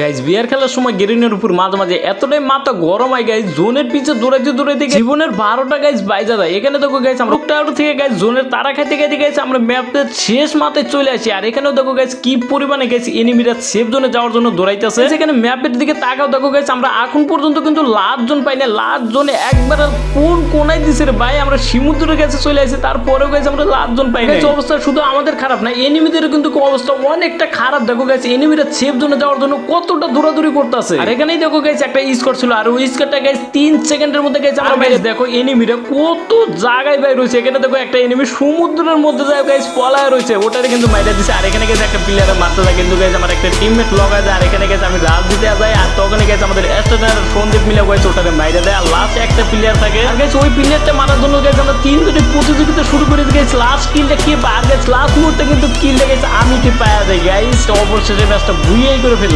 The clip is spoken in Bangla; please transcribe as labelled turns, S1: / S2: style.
S1: গাইজ বিয়ার খেলার সময় গেরিনের উপর মাঝে মাঝে এতটাই মাথা গরম হয় গাইজ জোনের পিছে দৌড়াইতে দৌড়াইতে জীবনের বারোটা গাইজ বাইজা দেয় এখানে দেখো গাইজ আমরা টাউট থেকে গাইজ জোনের তারা খাইতে খাইতে গাইজ আমরা ম্যাপের শেষ মাথায় চলে আসি। আর এখানেও দেখো গাইজ কি পরিমাণে গাইজ এনিমিরা সেফ জোনে যাওয়ার জন্য দৌড়াইতেছে। সেখানে ম্যাপের দিকে তাকাও দেখো গাইজ আমরা এখন পর্যন্ত কিন্তু লাস্ট জোন পাই না লাস্ট জোনে একবার কোন কোনায় দিছে রে ভাই? আমরা সমুদ্রের কাছে চলে আসি তারপরেও গাইজ আমরা লাস্ট জোন পাই না অবস্থা শুধু আমাদের খারাপ না এনিমিদেরও কিন্তু অবস্থা অনেকটা খারাপ। দেখো গেছে এনিমিরা সেফ জোনে যাওয়ার জন্য কতটা দৌড়াদৌড়ি করতেছে? আর এখানেই দেখো গেছে একটা স্কোর ছিল আর ওই স্কোরটা গেছে তিন সেকেন্ডের মধ্যে গেছে আমরা guys দেখো এনিমিরা কত জায়গায় বাইর রয়েছে এখানে দেখো একটা এনিমি সমুদ্রের মধ্যে যায় গাইস পলায় রয়েছে। ওটারে কিন্তু মাইরা দিছে। আর এখানে গেছে একটা প্লেয়ারে মারতে যায়। কিন্তু গেছে আমার একটা টিমমেট লগা যায় আর এখানে গেছে আমি রাজ দিতে যাই। আর তখন গেছে আমাদের এস্টার সন্দীপ মিলে গেছে ওটারে মাইরা দেয়। আর লাস্ট একটা প্লেয়ার থাকে। আর গেছে ওই প্লেয়ারটা মারার জন্য গেছে আমরা তিন দুটি প্রতিযোগিতা শুরু করে গেছি লাস্ট কিলটা কে পায়? আর গেছে লাস্ট মুহূর্তে কিন্তু কিলটা গেছে আমি কি পায়া দেয় গাইস অবশেষে ম্যাচটা ভুইয়াই করে ফেললাম।